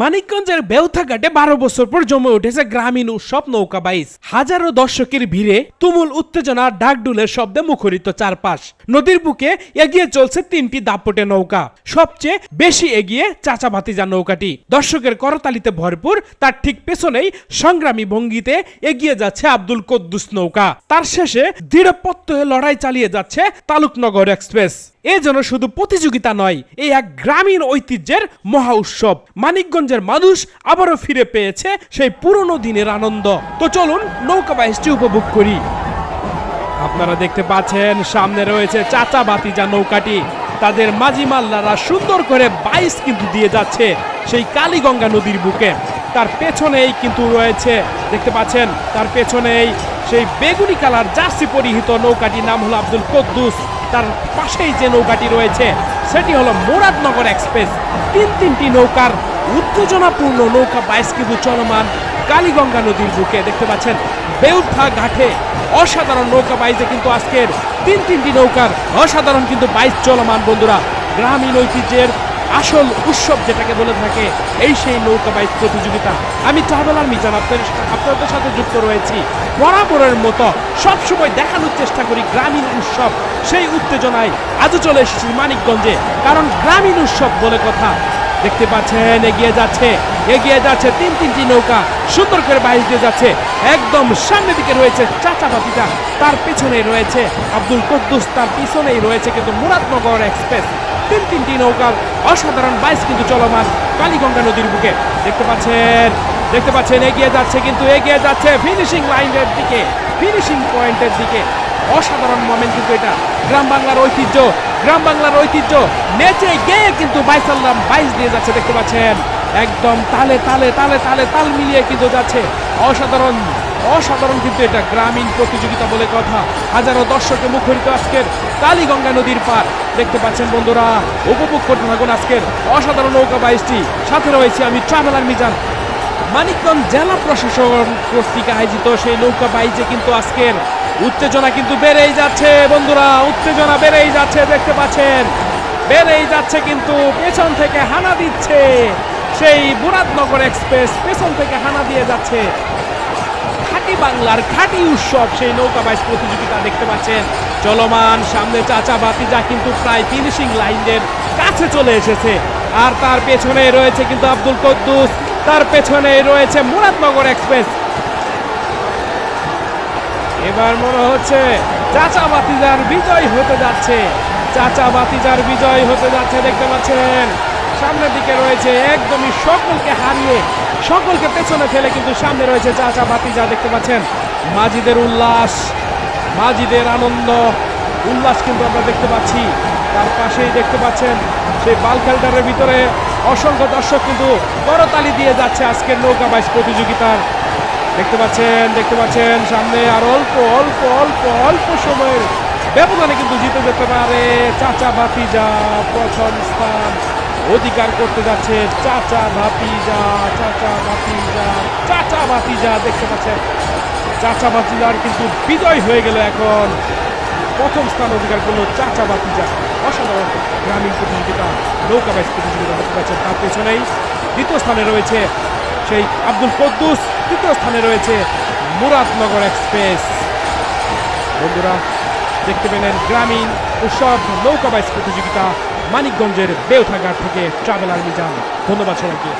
মানিকগঞ্জের বেউথাঘাটে বারো বছর পর জমে উঠেছে গ্রামীণ উৎসব নৌকা বাইচ হাজারো দর্শকের ভিড়ে তুমুল উত্তেজনা ডাকডুলের শব্দে মুখরিত চারপাশ। নদীর বুকে এগিয়ে চলছে তিনটি দাপটে নৌকা। সবচেয়ে বেশি এগিয়ে চাচা ভাতিজা নৌকাটি। দর্শকের করতালিতে ভরপুর, তার ঠিক পেছনেই সংগ্রামী ভঙ্গিতে এগিয়ে যাচ্ছে আব্দুল কদ্দুস নৌকা। তার শেষে দৃঢ়পত্ত হয়ে লড়াই চালিয়ে যাচ্ছে তালুকনগর এক্সপ্রেস। এ যেন শুধু প্রতিযোগিতা নয় এই এক গ্রামীণ ঐতিহ্যের মহা উৎসব। মানিকগঞ্জের মানুষ আবারও ফিরে পেয়েছে সেই পুরনো দিনের আনন্দ। তো চলুন নৌকা বাইশটি উপভোগ করি। আপনারা দেখতে পাচ্ছেন, সামনে রয়েছে চাচা বাতিজা নৌকাটি। তাদের মাঝি মাল্লারা সুন্দর করে বাইশ কিন্তু দিয়ে যাচ্ছে সেই কালীগঙ্গা নদীর বুকে। তার পেছনেই কিন্তু রয়েছে, দেখতে পাচ্ছেন, তার পেছনেই সেই বেগুনি কালার জার্সি পরিহিত নৌকাটির নাম হলো আব্দুল কদ্দুস। তার পাশেই যে নৌকাটি রয়েছে, সেটি হলো মুরাদনগর এক্সপ্রেস। তিন তিনটি নৌকার উত্তেজনাপূর্ণ নৌকা কিন্তু চলমান কালীগঙ্গা নদীর বুকে। দেখতে পাচ্ছেন বেউথা ঘাটে অসাধারণ নৌকা বাইজে কিন্তু আজকের তিন তিনটি নৌকার অসাধারণ কিন্তু বাইশ চলমান বন্ধুরা। গ্রামীণ ঐতিহ্যের আসল উৎসব যেটাকে বলে থাকে, এই সেই নৌকা বাইক প্রতিযোগিতা। আমি ট্রাভেলার মিজান, আপনাদের আপনাদের সাথে যুক্ত রয়েছি। বরাবরের মতো সবসময় দেখানোর চেষ্টা করি গ্রামীণ উৎসব, সেই উত্তেজনায় আজও চলে এসেছি মানিকগঞ্জে। কারণ গ্রামীণ উৎসব বলে কথা দেখতে পাচ্ছেন, এগিয়ে যাচ্ছে এগিয়ে যাচ্ছে, তিন তিনটি নৌকা সুন্দর করে বাইশ দিয়ে যাচ্ছে। একদম সামনের দিকে রয়েছে চাচা বাতিটা, তার পেছনে রয়েছে আব্দুল কদ্দুস, তার পিছনেই রয়েছে কিন্তু মুরাদনগর এক্সপ্রেস। তিন তিনটি নৌকার অসাধারণ বাইস কিন্তু চলমান কালীগঙ্গা নদীর বুকে। দেখতে পাচ্ছেন দেখতে পাচ্ছেন, এগিয়ে যাচ্ছে কিন্তু, এগিয়ে যাচ্ছে ফিনিশিং লাইনের দিকে ফিনিশিং পয়েন্টের দিকে। অসাধারণ মোমেন্ট কিন্তু এটা। গ্রাম বাংলার ঐতিহ্য, গ্রাম বাংলার ঐতিহ্য। নেচে গেয়ে কিন্তু বাইসাল্লাম বাইশ দিয়ে যাচ্ছে, দেখতে পাচ্ছেন? একদম তালে তালে তালে তালে তাল মিলিয়ে কিন্তু যাচ্ছে। অসাধারণ অসাধারণ কিন্তু এটা গ্রামীণ প্রতিযোগিতা বলে কথা। হাজারো দর্শকে মুখরিত আজকের কালীগঙ্গা নদীর পার দেখতে পাচ্ছেন বন্ধুরা, উপভোগ করতে থাকুন আজকের অসাধারণ নৌকা বাইশটি। সাথে রয়েছে আমি ট্রাভেলার মিজান মানিকগঞ্জ জেলা প্রশাসন কর্তৃক আয়োজিত সেই নৌকা বাইজে কিন্তু আজকের উত্তেজনা কিন্তু বেড়েই যাচ্ছে, বন্ধুরা। উত্তেজনা বেড়েই যাচ্ছে, দেখতে পাচ্ছেন। বেড়েই যাচ্ছে কিন্তু পেছন থেকে হানা দিচ্ছে সেই মুরাদনগর এক্সপ্রেস। পেছন থেকে হানা দিয়ে যাচ্ছে খাঁটি বাংলার খাঁটি উৎসব সেই নৌকা বাইস প্রতিযোগিতা, দেখতে পাচ্ছেন। চলমান সামনে চাচা বাতিজা কিন্তু প্রায় ফিনিশিং লাইনের কাছে চলে এসেছে। আর তার পেছনে রয়েছে কিন্তু আব্দুল কদ্দুস। তার পেছনে রয়েছে মুরাদনগর এক্সপ্রেস। এবার মনে হচ্ছে চাচা বাতিজার বিজয় হতে যাচ্ছে। চাচা বাতিজার বিজয় হতে যাচ্ছে, দেখতে পাচ্ছেন। সামনের দিকে রয়েছে একদমই সকলকে হারিয়ে, সকলকে পেছনে ফেলে কিন্তু সামনে রয়েছে চাচা বাতিজা, দেখতে পাচ্ছেন। মাজিদের উল্লাস, মাজিদের আনন্দ, উল্লাস কিন্তু আমরা দেখতে পাচ্ছি। তার পাশেই দেখতে পাচ্ছেন সেই বালখালটারের ভিতরে অসংখ্য দর্শক কিন্তু করতালি দিয়ে যাচ্ছে আজকের নৌকা বাইশ প্রতিযোগিতার। দেখতে পাচ্ছেন দেখতে পাচ্ছেন, সামনে আর অল্প অল্প অল্প অল্প সময়ের ব্যবধানে কিন্তু জিতে যেতে পারে চাচা ভাতিজা, প্রথম স্থান। অধিকার করতে যাচ্ছে চাচা ভাতিজা চাচা ভাতিজা চাচা ভাতিজা, দেখতে পাচ্ছেন। চাচা ভাতিজার কিন্তু বিজয় হয়ে গেল এখন। প্রথম স্থান অধিকার করল চাচা ভাতিজা অসাধারণ গ্রামীণ প্রতিযোগিতা, নৌকা বাইশ প্রতিযোগিতা দেখতে পাচ্ছেন, তার পেছনেই দ্বিতীয় স্থানে রয়েছে সেই আব্দুল কদ্দুস, তৃতীয় স্থানে রয়েছে মুরাদনগর এক্সপ্রেস। বন্ধুরা, দেখতে পেলেন গ্রামীণ উৎসব নৌকা বাইস প্রতিযোগিতা মানিকগঞ্জের বেউথাঘাট থেকে ট্রাভেল ট্রাভেলার মিজান। ধন্যবাদ সবাইকে।